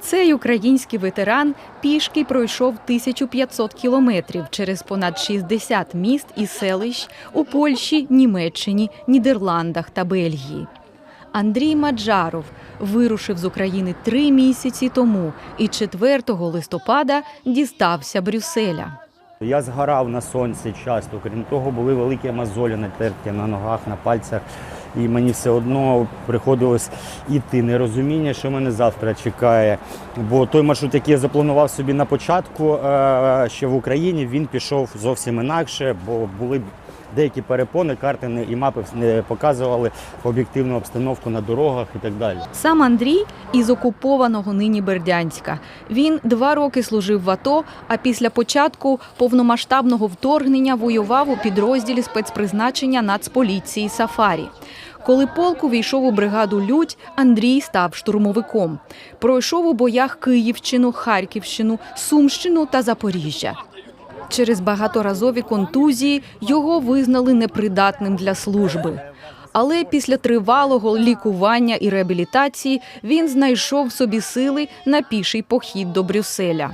Цей український ветеран пішки пройшов 1500 кілометрів через понад 60 міст і селищ у Польщі, Німеччині, Нідерландах та Бельгії. Андрій Маджаров вирушив з України три місяці тому і 4 листопада дістався Брюсселя. Я згорав на сонці часто. Крім того, були великі мозолі натерті на ногах, на пальцях. І мені все одно приходилось іти. Нерозуміння, що мене завтра чекає. Бо той маршрут, який я запланував собі на початку е, ще в Україні, він пішов зовсім інакше, бо були деякі перепони, карти і мапи не показували об'єктивну обстановку на дорогах і так далі. Сам Андрій із окупованого нині Бердянська. Він два роки служив в АТО, а після початку повномасштабного вторгнення воював у підрозділі спецпризначення Нацполіції Сафарі. Коли полк увійшов у бригаду Людь, Андрій став штурмовиком. Пройшов у боях Київщину, Харківщину, Сумщину та Запоріжжя. Через багаторазові контузії його визнали непридатним для служби. Але після тривалого лікування і реабілітації він знайшов собі сили на піший похід до Брюсселя.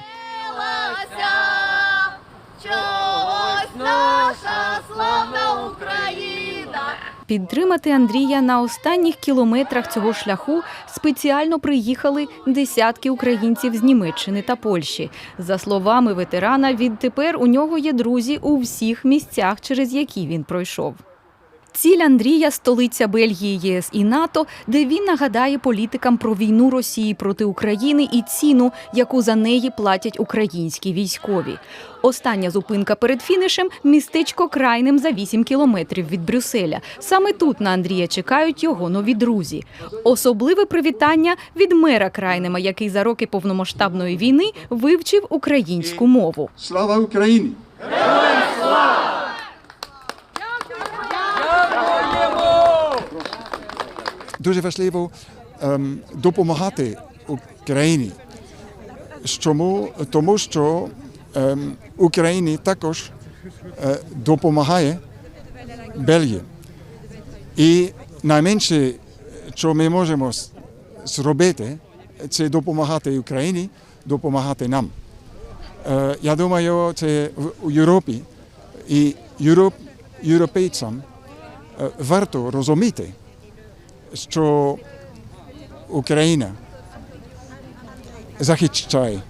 Підтримати Андрія на останніх кілометрах цього шляху спеціально приїхали десятки українців з Німеччини та Польщі. За словами ветерана, відтепер у нього є друзі у всіх місцях, через які він пройшов. Ціль Андрія столиця Бельгії, ЄС і НАТО, де він нагадає політикам про війну Росії проти України і ціну, яку за неї платять українські військові. Остання зупинка перед фінішем містечко крайним за 8 кілометрів від Брюсселя. Саме тут на Андрія чекають його нові друзі. Особливе привітання від мера Крайнема, який за роки повномасштабної війни вивчив українську мову. Слава Україні! Дуже важливо ем, допомагати Україні. Чому? Тому що ем, Україні також е, допомагає Бельгія. І найменше, що ми можемо зробити, це допомагати Україні, допомагати нам. Е, Я думаю, це в Європі і європ, європейцям е, варто розуміти, що Україна захищає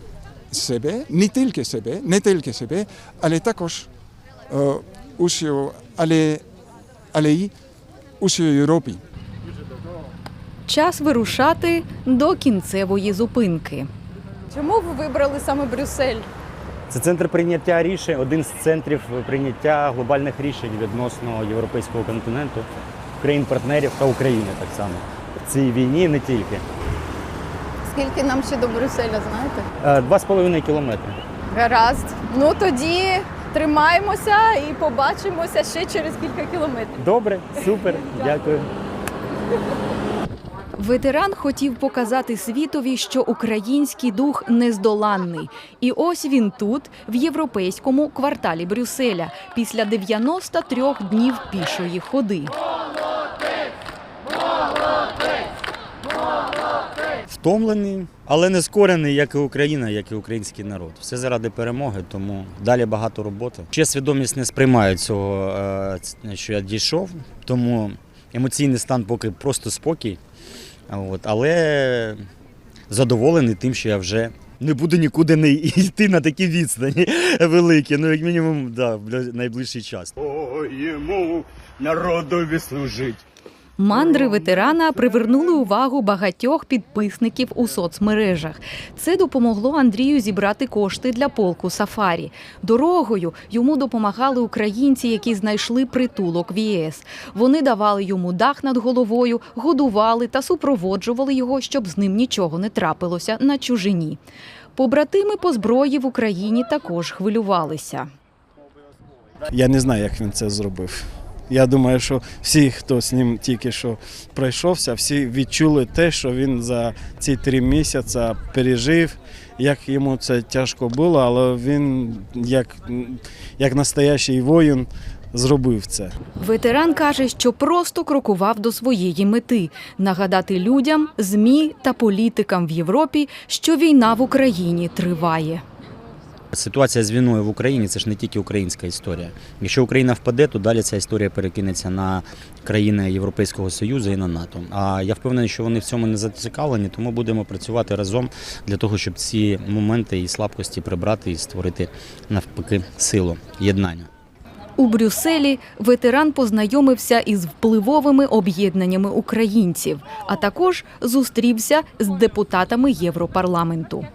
себе, не тільки себе, не тільки себе, але також е, усю, але, але й усю Європі. Час вирушати до кінцевої зупинки. Чому ви вибрали саме Брюссель? Це центр прийняття рішень, один з центрів прийняття глобальних рішень відносно європейського континенту, країн-партнерів та України так само. В цій війні не тільки. Скільки нам ще до Брюсселя, знаєте? Е, Два з половиною кілометри. Гаразд. Ну тоді тримаємося і побачимося ще через кілька кілометрів. Добре, супер, дякую. Ветеран хотів показати світові, що український дух нездоланний. І ось він тут, в європейському кварталі Брюсселя, після 93 днів пішої ходи. Втомлений, але не скорений, як і Україна, як і український народ. Все заради перемоги, тому далі багато роботи. Ще свідомість не сприймає цього, е, що я дійшов, тому емоційний стан поки просто спокій. От, але задоволений тим, що я вже не буду нікуди не йти на такі відстані великі, ну як мінімум, да, в найближчий час. О, йому народові служить. Мандри ветерана привернули увагу багатьох підписників у соцмережах. Це допомогло Андрію зібрати кошти для полку Сафарі. Дорогою йому допомагали українці, які знайшли притулок в ЄС. Вони давали йому дах над головою, годували та супроводжували його, щоб з ним нічого не трапилося на чужині. Побратими по зброї в Україні також хвилювалися. Я не знаю, як він це зробив. Я думаю, що всі, хто з ним тільки що пройшовся, всі відчули те, що він за ці три місяці пережив, як йому це тяжко було, але він, як, як настоящий воїн, зробив це. Ветеран каже, що просто крокував до своєї мети нагадати людям, змі та політикам в Європі, що війна в Україні триває. Ситуація з війною в Україні це ж не тільки українська історія. Якщо Україна впаде, то далі ця історія перекинеться на країни Європейського Союзу і на НАТО. А я впевнений, що вони в цьому не зацікавлені, тому будемо працювати разом для того, щоб ці моменти і слабкості прибрати і створити навпаки силу єднання. У Брюсселі ветеран познайомився із впливовими об'єднаннями українців, а також зустрівся з депутатами Європарламенту.